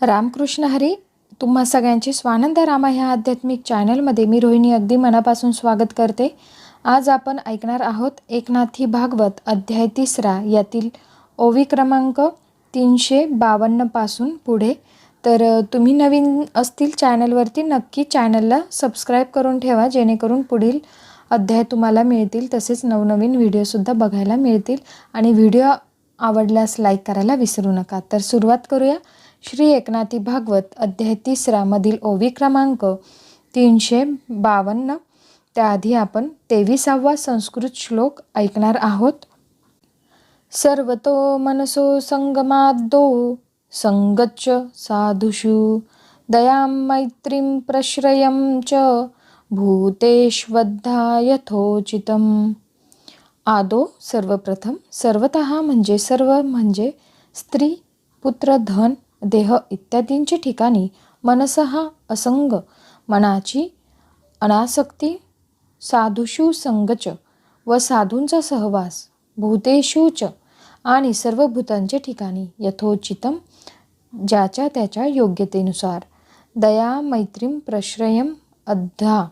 रामकृष्ण हरी तुम्हा सगळ्यांचे स्वानंद रामा ह्या आध्यात्मिक चॅनलमध्ये मी रोहिणी अगदी मनापासून स्वागत करते. आज आपण ऐकणार आहोत एकनाथी भागवत अध्याय तिसरा यातील ओवी क्रमांक तीनशे बावन्नपासून पुढे. तर तुम्ही नवीन असतील चॅनलवरती नक्की चॅनलला सबस्क्राईब करून ठेवा जेणेकरून पुढील अध्याय तुम्हाला मिळतील. तसेच नवनवीन व्हिडिओसुद्धा बघायला मिळतील. आणि व्हिडिओ आवडल्यास लाईक करायला विसरू नका. तर सुरुवात करूया. श्री एकनाथी भागवत अध्याय तिसरामधील ओवी क्रमांक तीनशे बावन्न. त्याआधी आपण तेविसावा संस्कृत श्लोक ऐकणार आहोत. सर्वतो मनसो संगमादो संगच साधुषु दयां मैत्रीं प्रश्रयं च भूतेष्वद्धा यथोचितम् आदो सर्वप्रथम सर्वत म्हणजे सर्व म्हणजे स्त्री पुत्र धन देह इत्यादींची ठिकाणी मनसः असंग मनाची अनासक्ती साधुषु संगच व साधूंचा सहवास भूतेषुच आणि सर्व भूतांच्या ठिकाणी यथोचितम ज्याच्या त्याच्या योग्यतेनुसार. दया मैत्रीम प्रश्रयम अद्धा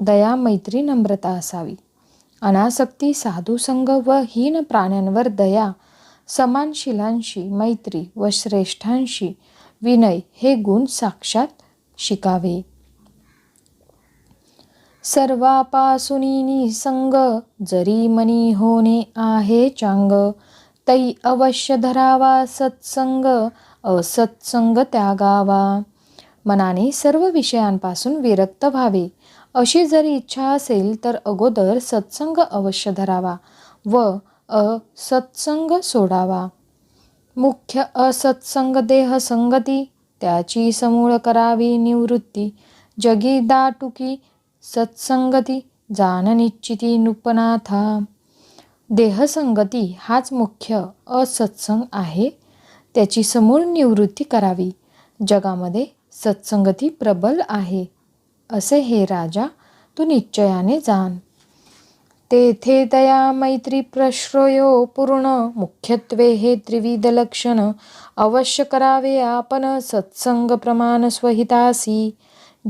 दया मैत्री नम्रता असावी. अनासक्ती साधुसंग व हीन प्राण्यांवर दया समानशिलांशी मैत्री व श्रेष्ठांशी विनय हे गुण साक्षात शिकावे. सर्वापासुनी संग जरी मनी होणे आहे चांग तै अवश्य धरावा सत्संग असत्संग त्यागावा. मनाने सर्व विषयांपासून विरक्त व्हावे. अशी जरी इच्छा असेल तर अगोदर सत्संग अवश्य धरावा व असत्संग सोडावा. मुख्य असत्संग देह संगती त्याची समूळ करावी निवृत्ती. जगी दाटुकी सत्संगती जाण निश्चिती देहसंगती हाच मुख्य असत्संग आहे. त्याची समूळ निवृत्ती करावी. जगामध्ये सत्संगती प्रबल आहे. असे हे राजा तू निश्चयाने जाण. तेथे दया मैत्री प्रश्रयो पूर्ण मुख्यत्वे हे त्रिविध लक्षण. अवश्य करावे आपण सत्संग प्रमाण स्वहितासी.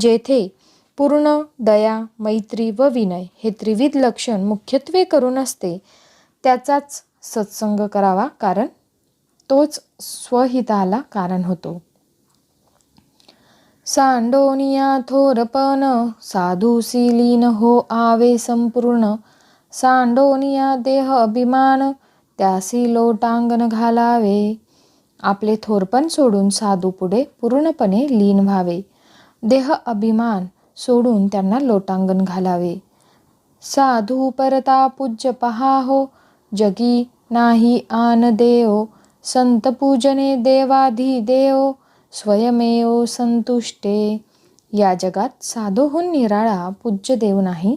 जेथे पूर्ण दया मैत्री व विनय हे त्रिविध लक्षण मुख्यत्वे करून असते त्याचाच सत्संग करावा कारण तोच स्वहिताला कारण होतो. सांडोनिया थोरपण साधू लीन हो आवे संपूर्ण. सांडोनिया देह अभिमान त्यासी लोटांगण घालावे. आपले थोरपण सोडून साधू पुढे पूर्णपणे लीन व्हावे. देह अभिमान सोडून त्यांना लोटांगण घालावे. साधू परता पूज्य पहा हो जगी नाही आन देव. संत पूजने देवाधी देव स्वयमेव संतुष्टे. या जगात साधूहून निराळा पूज्य देव नाही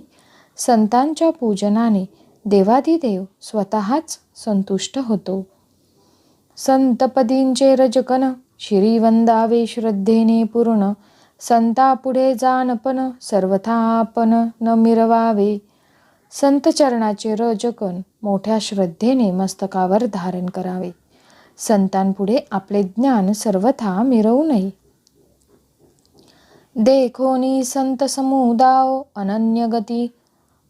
संतांच्या पूजनाने देवाधिदेव स्वतःच संतुष्ट होतो. संतपदींचे रजकन श्रीवंदावे श्रद्धेने पूर्ण संतापुढे जानपन सर्वथा आपण न मिरवावे. संतचरणाचे रजकन मोठ्या श्रद्धेने मस्तकावर धारण करावे. संतांपुढे आपले ज्ञान सर्वथा मिरवू नये. देखोनी संत समुदाव अनन्यगती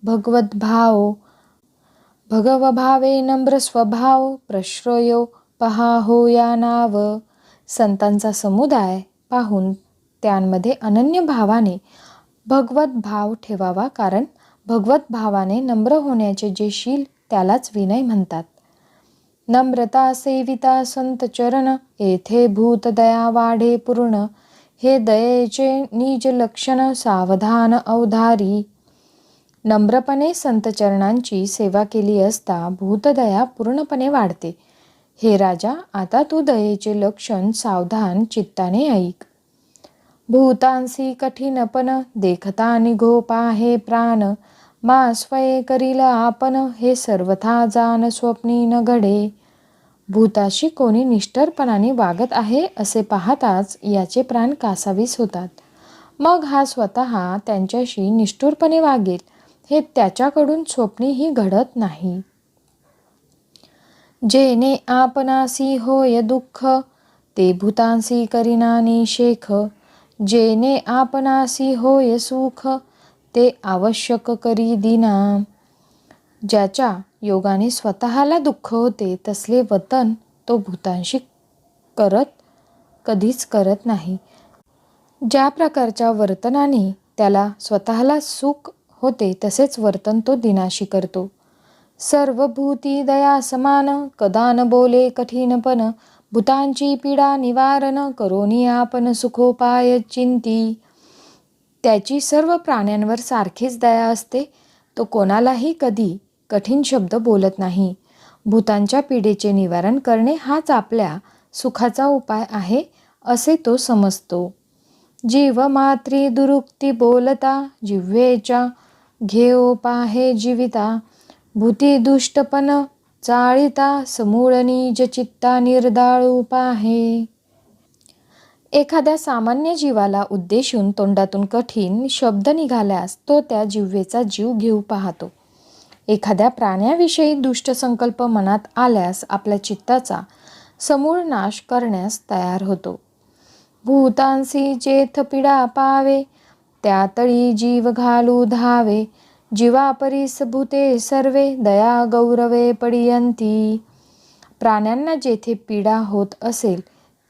भगवत भाव भगवभावे नम्र स्वभाव प्रश्रयो पहा हो या नाव। संतांचा समुदाय पाहून त्यांमध्ये अनन्य भावाने भगवत भाव ठेवावा कारण भगवत भावाने नम्र होण्याचे जे शील त्यालाच विनय म्हणतात. नम्रता सेविता संत चरण येथे भूत दया वाढे पूर्ण हे दयेचे निज लक्षण सावधान अवधारी नम्रपणे संतचरणांची सेवा केली असता भूतदया पूर्णपणे वाढते. हे राजा आता तू दयेचे लक्षण सावधान चित्ताने ऐक. भूतांसी कठीणपण देखता आणि घोपा हे प्राण. मा स्वये करील आपण हे सर्वथा जाण स्वप्नी न घडे. भूताशी कोणी निष्ठरपणाने वागत आहे असे पाहताच याचे प्राण कासावीस होतात. मग हा स्वतः त्यांच्याशी निष्ठुरपणे वागेल. हे त्याच्याकडून स्वप्नीही घडत नाही. जेने आपणासी होय दुःख ते भूतांसी करिनानी शेख. जेने आपणासी होय सुख ते आवश्यक करी दिना. ज्याच्या योगाने स्वतःला दुःख होते तसले वतन तो भूतांशी करत कधीच करत नाही. ज्या प्रकारच्या वर्तनाने त्याला स्वतःला सुख होते तसेच वर्तन तो दिनाशी करतो. सर्व भूती दया समान कदान बोले कठीणपण भूतांची पीडा निवारण करोनी आपण सुखोपाय चिंती. त्याची सर्व प्राण्यांवर सारखीच दया असते तो कोणालाही कधी कठीण शब्द बोलत नाही. भूतांच्या पीडेचे निवारण करणे हाच आपल्या सुखाचा उपाय आहे असे तो समजतो. जीव मात्री दुरुक्ती बोलता जिव्हेच्या घेओ पाहे जीविता भूती दुष्टपण चाळिता समूळ निज चित्ता निर्दाळू पाहे. एखाद्या सामान्य जीवाला उद्देशून तोंडातून कठीण शब्द निघाल्यास तो त्या जिव्हेचा जीव घेऊ पाहतो. एखाद्या प्राण्याविषयी दुष्ट संकल्प मनात आल्यास आपल्या चित्ताचा समूळ नाश करण्यास तयार होतो. भूतांसी जेथ पिडा पावे त्यातळी जीव घालू धावे जीवा परीस भूते सर्वे दया गौरवे पडियंती. प्राण्यांना जेथे पीडा होत असेल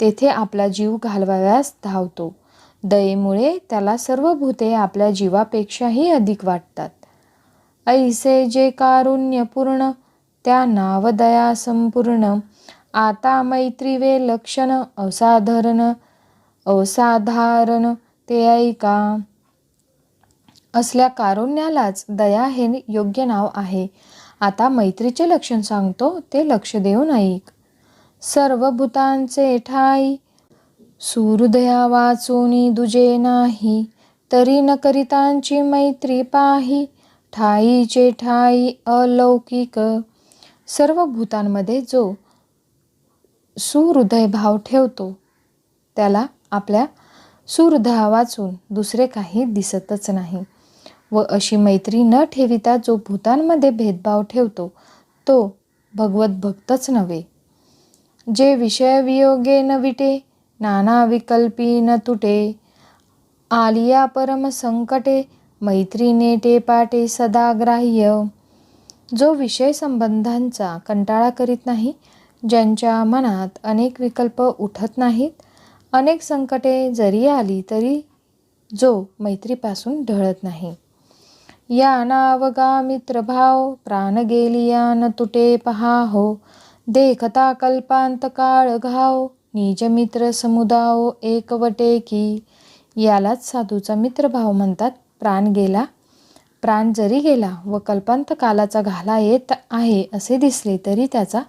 तेथे आपला जीव घालवाव्यास धावतो. दयेमुळे त्याला सर्व भूते आपल्या जीवापेक्षाही अधिक वाटतात. ऐसे जे कारुण्यपूर्ण त्या नावदया संपूर्ण. आता मैत्रीवे लक्षण असाधारण असाधारण ते ऐका. असल्या कारुण्यालाच दया हे योग्य नाव आहे. आता मैत्रीचे लक्षण सांगतो ते लक्ष देऊन ऐक. सर्व भूतांचे ठाई सुहृदया वाचोनी दुजे नाही. तरी न करितांची मैत्री पाही ठाईचे ठाई अलौकिक. सर्व भूतांमध्ये जो सुहृदय भाव ठेवतो त्याला आपल्या सुहृदया वाचून दुसरे काही दिसतच नाही. व अशी मैत्री न ठेविता जो भूतांमध्ये भेदभाव ठेवतो तो भगवत भक्तच नव्हे. जे विषयवियोगे न विटे नाना विकल्पी न तुटे आलिया परम संकटे मैत्रीने टेपाटे सदा ग्राह्य. जो विषय संबंधांचा कंटाळा करीत नाही ज्यांच्या मनात अनेक विकल्प उठत नाहीत अनेक संकटे जरी आली तरी जो मैत्रीपासून ढळत नाही. या नावगा मित्रभाव प्राण गेलिया न तुटे पहा हो देखता कल्पांत काळ घाव निज मित्र समुदाव एकवटे की यालाच साधूचा मित्रभाव म्हणतात. प्राण गेला प्राण जरी गेला व कल्पांत कालाचा घाला येत आहे असे दिसले तरी त्याचा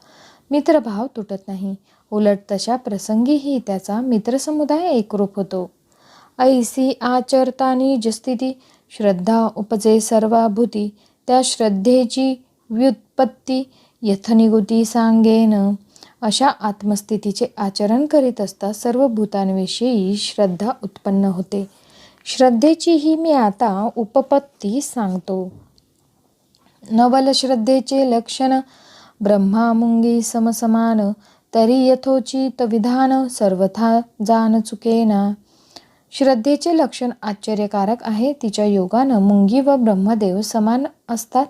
मित्रभाव तुटत नाही. उलट तशा प्रसंगीही त्याचा मित्रसमुदाय एकरूप होतो. ऐसी आचरतानी जस्थिती श्रद्धा उपजे सर्वाभूती त्या श्रद्धेची व्युत्पत्ती यथनिगुती सांगेन. अशा आत्मस्थितीचे आचरण करीत असता सर्व भूतांविषयी श्रद्धा उत्पन्न होते. श्रद्धेचीही मी आता उपपत्ती सांगतो. नवलश्रद्धेचे लक्षण ब्रह्मामुंगी समसमान तरी यथोचित विधान सर्वथा जाण चुकेना. श्रद्धेचे लक्षण आश्चर्यकारक आहे. तिच्या योगानं मुंगी व ब्रह्मदेव समान असतात.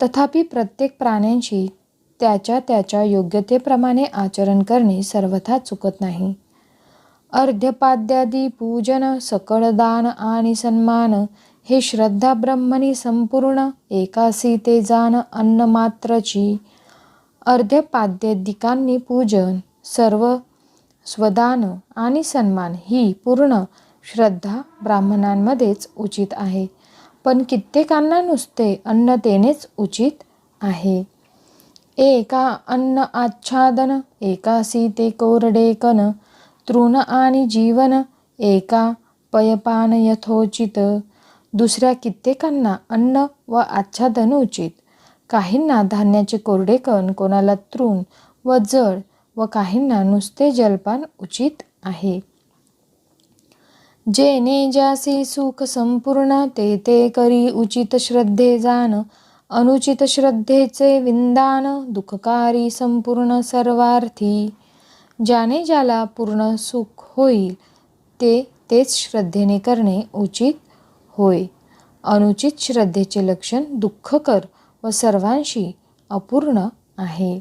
तथापि प्रत्येक प्राण्यांशी त्याच्या त्याच्या योग्यतेप्रमाणे आचरण करणे सर्वथा चुकत नाही. अर्ध्यपाद्यादी पूजन सकळ दान आणि सन्मान हे श्रद्धा ब्रह्मणी संपूर्ण एकासी ते जाण अन्न मात्रची अर्ध्यपाद्यदिकांनी पूजन सर्व स्वदान आणि सन्मान ही पूर्ण श्रद्धा ब्राह्मणांमध्येच उचित आहे. पण कित्येकांना नुसते अन्न देणेच उचित आहे. एका अन्न आच्छादन एकासी ते कोरडे कन तृण आणि जीवन एका पयपान यथोचित. दुसऱ्या कित्येकांना अन्न व आच्छादन उचित. काहींना धान्याचे कोरडे कण कोणाला तृण व जळ व काहींना नुसते जलपान उचित आहे. जेने ज्यासी सुख संपूर्ण ते ते करी उचित श्रद्धे जाण अनुचित श्रद्धेचे विंदान दुःखकारी संपूर्ण सर्वार्थी. ज्याने ज्याला पूर्ण सुख होईल ते तेच श्रद्धेने करणे उचित होय. अनुचित श्रद्धेचे लक्षण दुःखकर व सर्वांशी अपूर्ण आहे.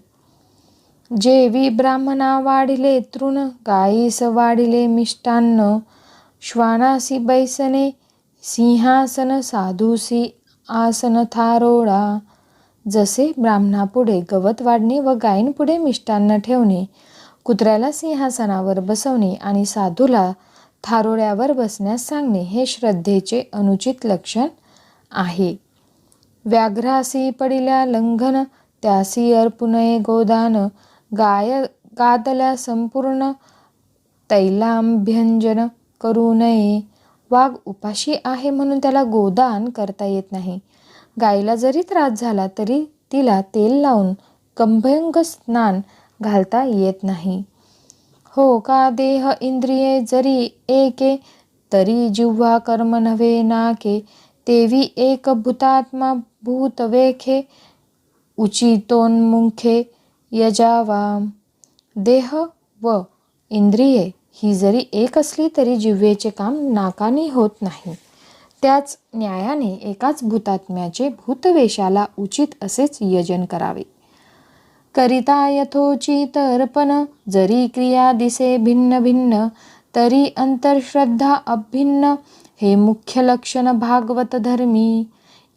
जेवी ब्राह्मणा वाढिले तृण गायीस वाढिले मिष्टान्न. श्वानासी बैसने सिंहासन साधूसी आसन थारोळा. जसे ब्राह्मणापुढे गवत वाढणे व गायींपुढे मिष्टान्न ठेवणे कुत्र्याला सिंहासनावर बसवणे आणि साधूला थारोळ्यावर बसण्यास सांगणे हे श्रद्धेचे अनुचित लक्षण आहे. व्याघ्रासी पडिल्या लंघन त्यासी अर्पुनये गोदान गाय गादल्या संपूर्ण तैलांभ्यंजन करू नये. वाघ उपाशी आहे म्हणून त्याला गोदान करता येत नाही. गायीला जरी त्रास झाला तरी तिला तेल लावून गंभंग स्नान घालता येत नाही. हो का देह इंद्रिये जरी एके तरी जिव्हा कर्म नव्हे नाके तेवी एक भूतात्मा भूतवेखे उचितोन्मुखे यजावा देह व इंद्रिये ही जरी एक असली तरी जिव्हेचे काम नाकानी होत नाही. त्याच न्यायाने एकाच भूतात्म्याचे भूतवेशाला उचित असेच यजन करावे. करिता यथोचित अर्पण जरी क्रिया दिसे भिन्न भिन्न तरी अंतरश्रद्धा अभिन्न हे मुख्य लक्षण भागवत धर्मी.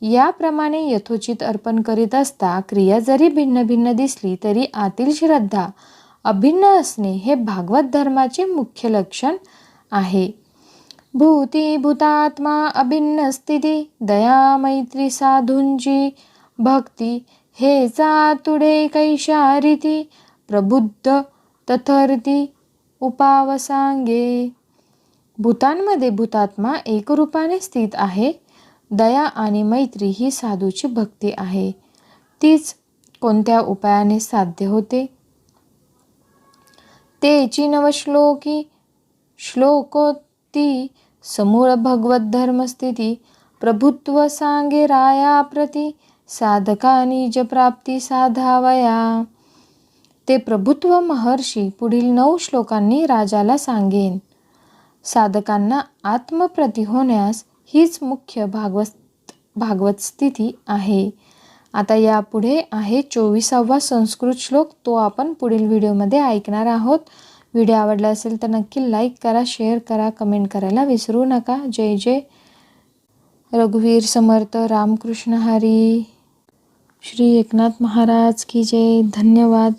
याप्रमाणे यथोचित अर्पण करीत असता क्रिया जरी भिन्न भिन्न दिसली तरी आतील श्रद्धा अभिन्न असणे हे भागवत धर्माचे मुख्य लक्षण आहे. भूती भूतात्मा अभिन्न स्थिती दया मैत्री साधूंची भक्ती हे चातुडे कैशारिती प्रबुद्ध तथरती उपावसांगे. भूतांमध्ये भूतात्मा एकरूपाने स्थित आहे. दया आणि मैत्री ही साधूची भक्ती आहे. तीच कोणत्या उपायाने साध्य होते? तेची नवश्लोकी श्लोकोक्ती समूळ भगवद्धर्मस्थिती प्रभुत्व सांगे राया प्रती साधका निजप्राप्ती साधावया. ते प्रभुत्व महर्षी पुढील नऊ श्लोकांनी राजाला सांगेन. साधकांना आत्मप्रती होण्यास हीच मुख्य भागवत भागवत स्थिती आहे. आता यापुढे आहे चोवीसावा संस्कृत श्लोक. तो आपण पुढील व्हिडिओमध्ये ऐकणार आहोत. व्हिडिओ आवडला असेल तर नक्की लाईक करा शेअर करा कमेंट करायला विसरू नका. जय जय. रघुवीर समर्थ रामकृष्ण हरी. श्री एकनाथ महाराज की जय. धन्यवाद.